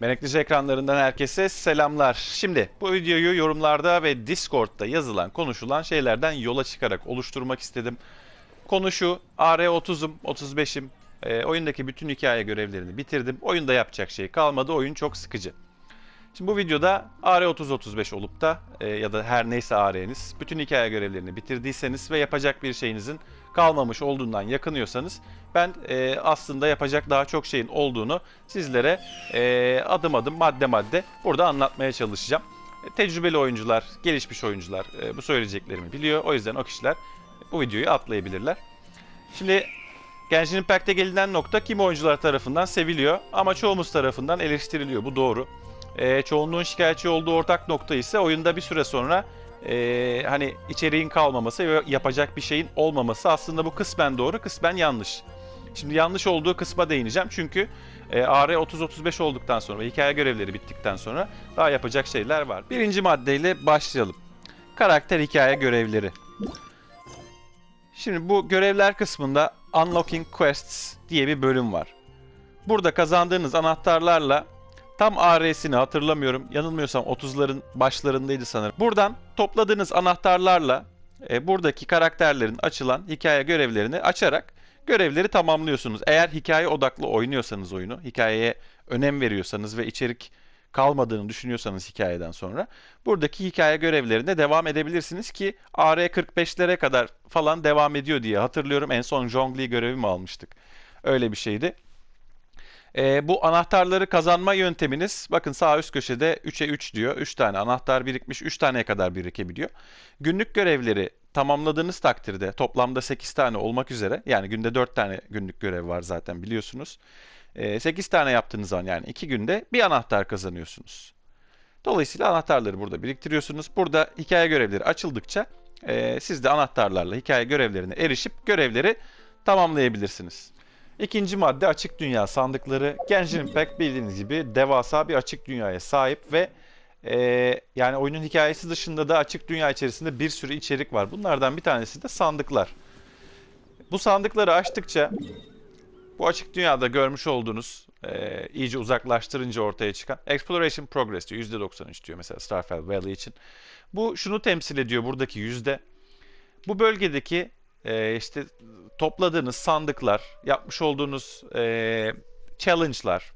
Meneklice ekranlarından herkese selamlar. Şimdi bu videoyu yorumlarda ve Discord'da yazılan, konuşulan şeylerden yola çıkarak oluşturmak istedim. Konu şu, AR30'um, 35'im. E, oyundaki bütün hikaye görevlerini bitirdim. Oyunda yapacak şey kalmadı. Oyun çok sıkıcı. Şimdi bu videoda AR30-35 olup da e, ya da her neyse AR'niz bütün hikaye görevlerini bitirdiyseniz ve yapacak bir şeyinizin kalmamış olduğundan yakınıyorsanız ben e, aslında yapacak daha çok şeyin olduğunu sizlere e, adım adım madde madde burada anlatmaya çalışacağım. E, tecrübeli oyuncular, gelişmiş oyuncular e, bu söyleyeceklerimi biliyor. O yüzden o kişiler bu videoyu atlayabilirler. Şimdi Genshin Impact'te gelinen nokta kim oyuncular tarafından seviliyor ama çoğumuz tarafından eleştiriliyor. Bu doğru. E, çoğunluğun şikayetçi olduğu ortak nokta ise oyunda bir süre sonra e, hani içeriğin kalmaması ve yapacak bir şeyin olmaması. Aslında bu kısmen doğru, kısmen yanlış. Şimdi yanlış olduğu kısma değineceğim çünkü e, AR 30-35 olduktan sonra hikaye görevleri bittikten sonra daha yapacak şeyler var. Birinci maddeyle başlayalım. Karakter hikaye görevleri. Şimdi bu görevler kısmında Unlocking Quests diye bir bölüm var. Burada kazandığınız anahtarlarla tam AR'sini hatırlamıyorum. Yanılmıyorsam 30'ların başlarındaydı sanırım. Buradan topladığınız anahtarlarla e, buradaki karakterlerin açılan hikaye görevlerini açarak görevleri tamamlıyorsunuz. Eğer hikaye odaklı oynuyorsanız oyunu, hikayeye önem veriyorsanız ve içerik kalmadığını düşünüyorsanız hikayeden sonra buradaki hikaye görevlerine devam edebilirsiniz ki AR45'lere kadar falan devam ediyor diye hatırlıyorum. En son Zhongli görevi mi almıştık? Öyle bir şeydi. Ee, bu anahtarları kazanma yönteminiz bakın sağ üst köşede 3'e 3 diyor. 3 tane anahtar birikmiş 3 taneye kadar birikebiliyor. Günlük görevleri tamamladığınız takdirde toplamda 8 tane olmak üzere yani günde 4 tane günlük görev var zaten biliyorsunuz. Ee, 8 tane yaptığınız zaman yani 2 günde bir anahtar kazanıyorsunuz. Dolayısıyla anahtarları burada biriktiriyorsunuz. Burada hikaye görevleri açıldıkça e, siz de anahtarlarla hikaye görevlerine erişip görevleri tamamlayabilirsiniz. İkinci madde açık dünya sandıkları. Genshin Impact bildiğiniz gibi devasa bir açık dünyaya sahip ve e, yani oyunun hikayesi dışında da açık dünya içerisinde bir sürü içerik var. Bunlardan bir tanesi de sandıklar. Bu sandıkları açtıkça bu açık dünyada görmüş olduğunuz e, iyice uzaklaştırınca ortaya çıkan Exploration Progress diyor. %93 diyor mesela Starfell Valley için. Bu şunu temsil ediyor buradaki yüzde. Bu bölgedeki e, işte topladığınız sandıklar, yapmış olduğunuz e, challenge'lar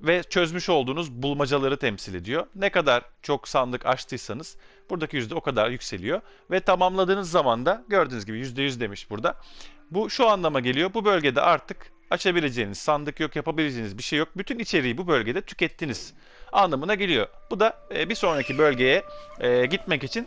ve çözmüş olduğunuz bulmacaları temsil ediyor. Ne kadar çok sandık açtıysanız buradaki yüzde o kadar yükseliyor. Ve tamamladığınız zaman da gördüğünüz gibi yüzde yüz demiş burada. Bu şu anlama geliyor. Bu bölgede artık açabileceğiniz sandık yok, yapabileceğiniz bir şey yok. Bütün içeriği bu bölgede tükettiniz anlamına geliyor. Bu da e, bir sonraki bölgeye e, gitmek için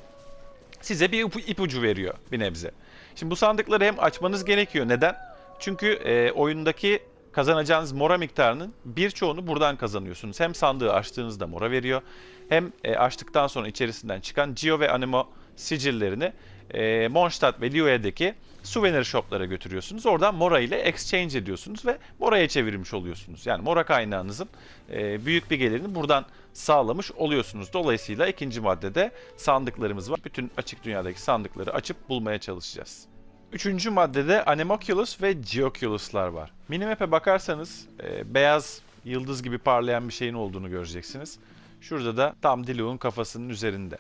size bir ipu- ipucu veriyor bir nebze. Şimdi bu sandıkları hem açmanız gerekiyor. Neden? Çünkü e, oyundaki kazanacağınız mora miktarının birçoğunu buradan kazanıyorsunuz. Hem sandığı açtığınızda mora veriyor hem e, açtıktan sonra içerisinden çıkan Geo ve Animo sicillerini e, Mondstadt ve Liyue'deki souvenir shoplara götürüyorsunuz. Oradan mora ile exchange ediyorsunuz ve moraya çevirmiş oluyorsunuz. Yani mora kaynağınızın e, büyük bir gelirini buradan sağlamış oluyorsunuz. Dolayısıyla ikinci maddede sandıklarımız var. Bütün açık dünyadaki sandıkları açıp bulmaya çalışacağız. Üçüncü maddede Anemoculus ve Geoculus'lar var. Minimap'e bakarsanız e, beyaz yıldız gibi parlayan bir şeyin olduğunu göreceksiniz. Şurada da tam Dilu'nun kafasının üzerinde.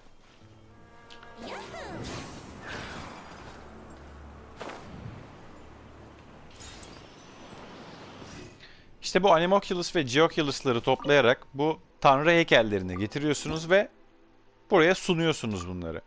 İşte bu Anemoculus ve Geoculus'ları toplayarak bu tanrı heykellerine getiriyorsunuz ve buraya sunuyorsunuz bunları.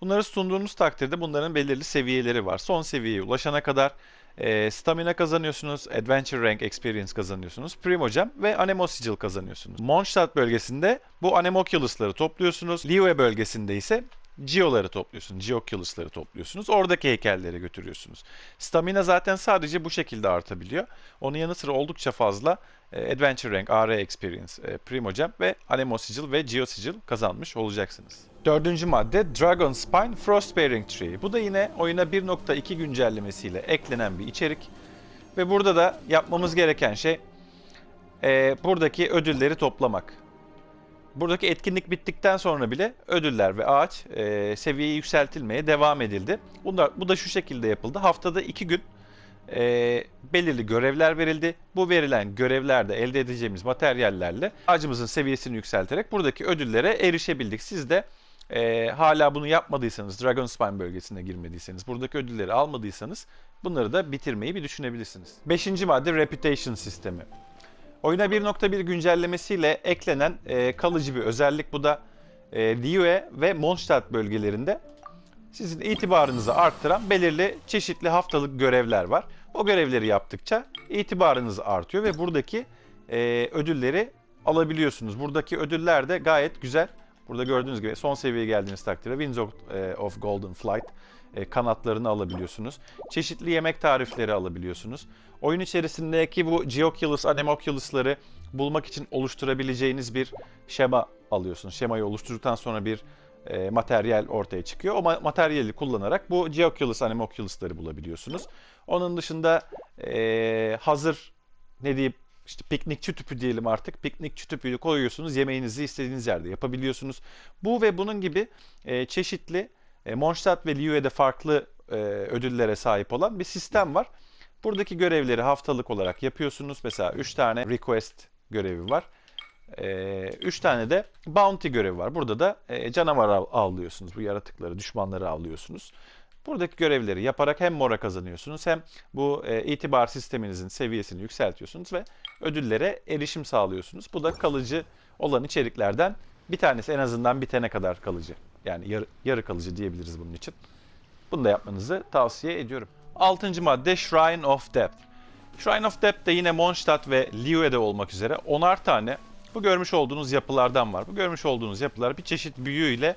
Bunları sunduğunuz takdirde bunların belirli seviyeleri var. Son seviyeye ulaşana kadar e, stamina kazanıyorsunuz, adventure rank experience kazanıyorsunuz, primogem ve anemo sigil kazanıyorsunuz. Mondstadt bölgesinde bu anemoculus'ları topluyorsunuz. Liyue bölgesinde ise Geo'ları topluyorsunuz, Geoculus'ları topluyorsunuz. Oradaki heykellere götürüyorsunuz. Stamina zaten sadece bu şekilde artabiliyor. Onun yanı sıra oldukça fazla e, Adventure Rank, AR Experience, e, Primogem ve Anemo Sigil ve Geo Sigil kazanmış olacaksınız. Dördüncü madde Dragon Spine Frostbearing Tree. Bu da yine oyuna 1.2 güncellemesiyle eklenen bir içerik. Ve burada da yapmamız gereken şey e, buradaki ödülleri toplamak. Buradaki etkinlik bittikten sonra bile ödüller ve ağaç e, seviyeyi yükseltilmeye devam edildi. Bunlar, bu da şu şekilde yapıldı. Haftada iki gün e, belirli görevler verildi. Bu verilen görevlerde elde edeceğimiz materyallerle ağacımızın seviyesini yükselterek buradaki ödüllere erişebildik. Siz de e, hala bunu yapmadıysanız, Dragonspine bölgesine girmediyseniz, buradaki ödülleri almadıysanız bunları da bitirmeyi bir düşünebilirsiniz. Beşinci madde Reputation sistemi. Oyuna 1.1 güncellemesiyle eklenen e, kalıcı bir özellik. Bu da e, Liyue ve Mondstadt bölgelerinde sizin itibarınızı arttıran belirli çeşitli haftalık görevler var. O görevleri yaptıkça itibarınız artıyor ve buradaki e, ödülleri alabiliyorsunuz. Buradaki ödüller de gayet güzel. Burada gördüğünüz gibi son seviyeye geldiğiniz takdirde Winds of, e, of Golden Flight kanatlarını alabiliyorsunuz. Çeşitli yemek tarifleri alabiliyorsunuz. Oyun içerisindeki bu Geoculus, Anemoculus'ları bulmak için oluşturabileceğiniz bir şema alıyorsunuz. Şemayı oluşturduktan sonra bir e, materyal ortaya çıkıyor. O ma- materyali kullanarak bu Geoculus, Anemoculus'ları bulabiliyorsunuz. Onun dışında e, hazır ne diyeyim işte piknikçi tüpü diyelim artık. Piknikçi tüpüyle koyuyorsunuz. Yemeğinizi istediğiniz yerde yapabiliyorsunuz. Bu ve bunun gibi e, çeşitli e, Mondstadt ve Liyue'de farklı e, ödüllere sahip olan bir sistem var. Buradaki görevleri haftalık olarak yapıyorsunuz. Mesela 3 tane request görevi var. 3 tane de bounty görevi var. Burada da e, canavar av- avlıyorsunuz. Bu yaratıkları, düşmanları avlıyorsunuz. Buradaki görevleri yaparak hem mora kazanıyorsunuz hem bu e, itibar sisteminizin seviyesini yükseltiyorsunuz ve ödüllere erişim sağlıyorsunuz. Bu da kalıcı olan içeriklerden bir tanesi en azından bitene kadar kalıcı. Yani yarı, yarı kalıcı diyebiliriz bunun için. Bunu da yapmanızı tavsiye ediyorum. Altıncı madde Shrine of Depth. Shrine of Depth de yine Mondstadt ve Liyue'de olmak üzere onar tane bu görmüş olduğunuz yapılardan var. Bu görmüş olduğunuz yapılar bir çeşit büyüyle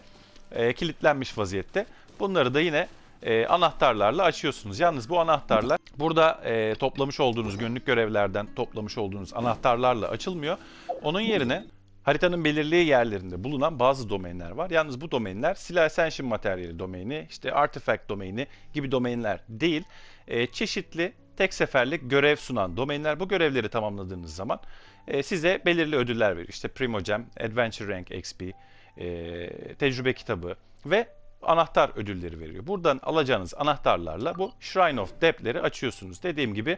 e, kilitlenmiş vaziyette. Bunları da yine e, anahtarlarla açıyorsunuz. Yalnız bu anahtarlar burada e, toplamış olduğunuz günlük görevlerden toplamış olduğunuz anahtarlarla açılmıyor. Onun yerine haritanın belirli yerlerinde bulunan bazı domainler var. Yalnız bu domainler silah ascension materyali domaini, işte artifact domaini gibi domainler değil. E, çeşitli tek seferlik görev sunan domainler. Bu görevleri tamamladığınız zaman e, size belirli ödüller veriyor. İşte Primogem, Adventure Rank XP, e, tecrübe kitabı ve anahtar ödülleri veriyor. Buradan alacağınız anahtarlarla bu Shrine of Depth'leri açıyorsunuz. Dediğim gibi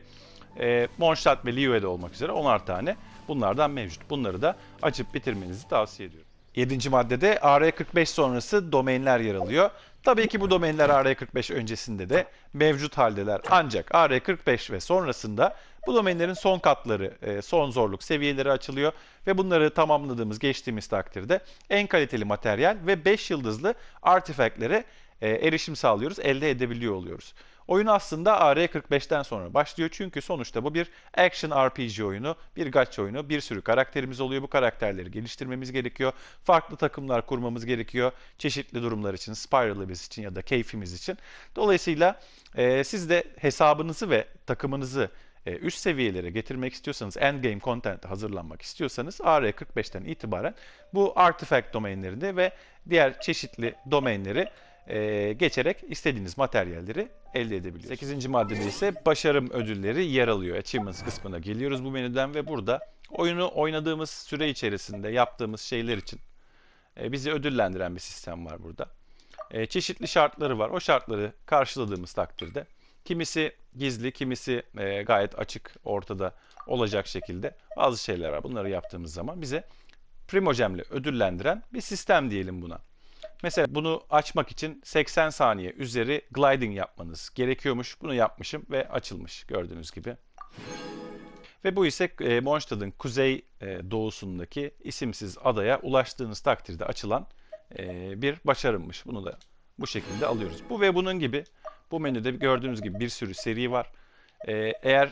e, Mondstadt ve Liyue'de olmak üzere 10'ar tane bunlardan mevcut. Bunları da açıp bitirmenizi tavsiye ediyorum. 7. maddede AR45 sonrası domainler yer alıyor. Tabii ki bu domainler AR45 öncesinde de mevcut haldeler. Ancak AR45 ve sonrasında bu domainlerin son katları, e, son zorluk seviyeleri açılıyor ve bunları tamamladığımız, geçtiğimiz takdirde en kaliteli materyal ve 5 yıldızlı artifactlere e, erişim sağlıyoruz, elde edebiliyor oluyoruz. Oyun aslında AR45'ten sonra başlıyor çünkü sonuçta bu bir action RPG oyunu, bir gacha oyunu. Bir sürü karakterimiz oluyor. Bu karakterleri geliştirmemiz gerekiyor. Farklı takımlar kurmamız gerekiyor. Çeşitli durumlar için, spiral'ımız için ya da keyfimiz için. Dolayısıyla e, siz de hesabınızı ve takımınızı e, üst seviyelere getirmek istiyorsanız, endgame content hazırlanmak istiyorsanız AR45'ten itibaren bu artifact domainlerinde ve diğer çeşitli domainleri e, geçerek istediğiniz materyalleri elde edebiliyorsunuz. 8. maddede ise başarım ödülleri yer alıyor. Achievements kısmına geliyoruz bu menüden ve burada oyunu oynadığımız süre içerisinde yaptığımız şeyler için e, bizi ödüllendiren bir sistem var burada. E, çeşitli şartları var. O şartları karşıladığımız takdirde kimisi gizli, kimisi e, gayet açık ortada olacak şekilde bazı şeyler var. Bunları yaptığımız zaman bize Primogem'le ödüllendiren bir sistem diyelim buna. Mesela bunu açmak için 80 saniye üzeri gliding yapmanız gerekiyormuş. Bunu yapmışım ve açılmış gördüğünüz gibi. Ve bu ise e, Mondstadt'ın kuzey e, doğusundaki isimsiz adaya ulaştığınız takdirde açılan e, bir başarımmış. Bunu da bu şekilde alıyoruz. Bu ve bunun gibi bu menüde gördüğünüz gibi bir sürü seri var. E, eğer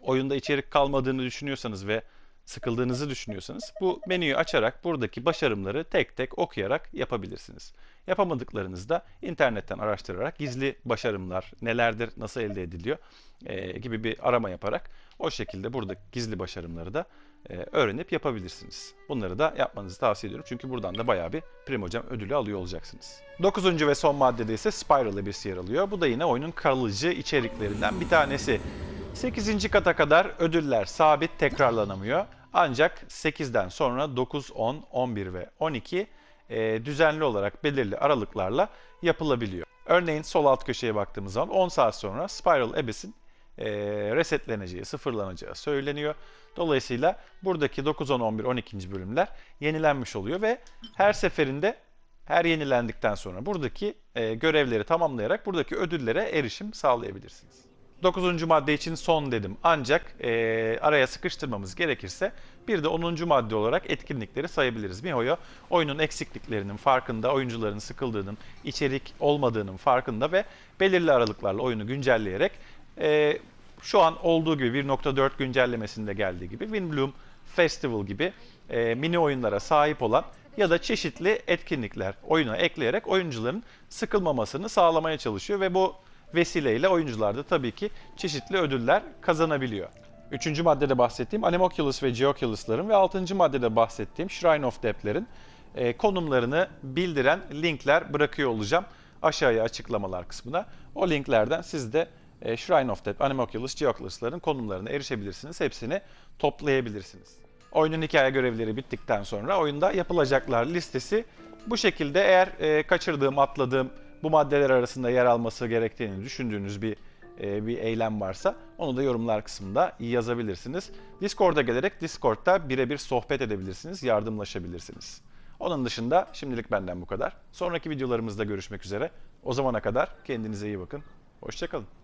oyunda içerik kalmadığını düşünüyorsanız ve sıkıldığınızı düşünüyorsanız bu menüyü açarak buradaki başarımları tek tek okuyarak yapabilirsiniz. Yapamadıklarınızı da internetten araştırarak gizli başarımlar nelerdir, nasıl elde ediliyor e, gibi bir arama yaparak o şekilde burada gizli başarımları da e, öğrenip yapabilirsiniz. Bunları da yapmanızı tavsiye ediyorum çünkü buradan da bayağı bir Primogem ödülü alıyor olacaksınız. Dokuzuncu ve son maddede ise Spiral Abyss yer alıyor. Bu da yine oyunun kalıcı içeriklerinden bir tanesi. 8. kata kadar ödüller sabit tekrarlanamıyor. Ancak 8'den sonra 9, 10, 11 ve 12 e, düzenli olarak belirli aralıklarla yapılabiliyor. Örneğin sol alt köşeye baktığımız zaman 10 saat sonra Spiral Abyss'in e, resetleneceği, sıfırlanacağı söyleniyor. Dolayısıyla buradaki 9, 10, 11, 12. bölümler yenilenmiş oluyor ve her seferinde her yenilendikten sonra buradaki e, görevleri tamamlayarak buradaki ödüllere erişim sağlayabilirsiniz. 9. madde için son dedim. Ancak e, araya sıkıştırmamız gerekirse bir de 10. madde olarak etkinlikleri sayabiliriz. MiHoYo oyunun eksikliklerinin farkında, oyuncuların sıkıldığının, içerik olmadığının farkında ve belirli aralıklarla oyunu güncelleyerek e, şu an olduğu gibi 1.4 güncellemesinde geldiği gibi Winbloom Festival gibi e, mini oyunlara sahip olan ya da çeşitli etkinlikler oyuna ekleyerek oyuncuların sıkılmamasını sağlamaya çalışıyor ve bu vesileyle oyuncular da tabii ki çeşitli ödüller kazanabiliyor. Üçüncü maddede bahsettiğim Animoculus ve Geoculus'ların ve altıncı maddede bahsettiğim Shrine of Depth'lerin e, konumlarını bildiren linkler bırakıyor olacağım aşağıya açıklamalar kısmına. O linklerden siz de e, Shrine of Depth, Animoculus, Geoculus'ların konumlarına erişebilirsiniz. Hepsini toplayabilirsiniz. Oyunun hikaye görevleri bittikten sonra oyunda yapılacaklar listesi bu şekilde eğer e, kaçırdığım, atladığım bu maddeler arasında yer alması gerektiğini düşündüğünüz bir e, bir eylem varsa onu da yorumlar kısmında yazabilirsiniz. Discord'a gelerek Discord'da birebir sohbet edebilirsiniz, yardımlaşabilirsiniz. Onun dışında şimdilik benden bu kadar. Sonraki videolarımızda görüşmek üzere. O zamana kadar kendinize iyi bakın. Hoşçakalın.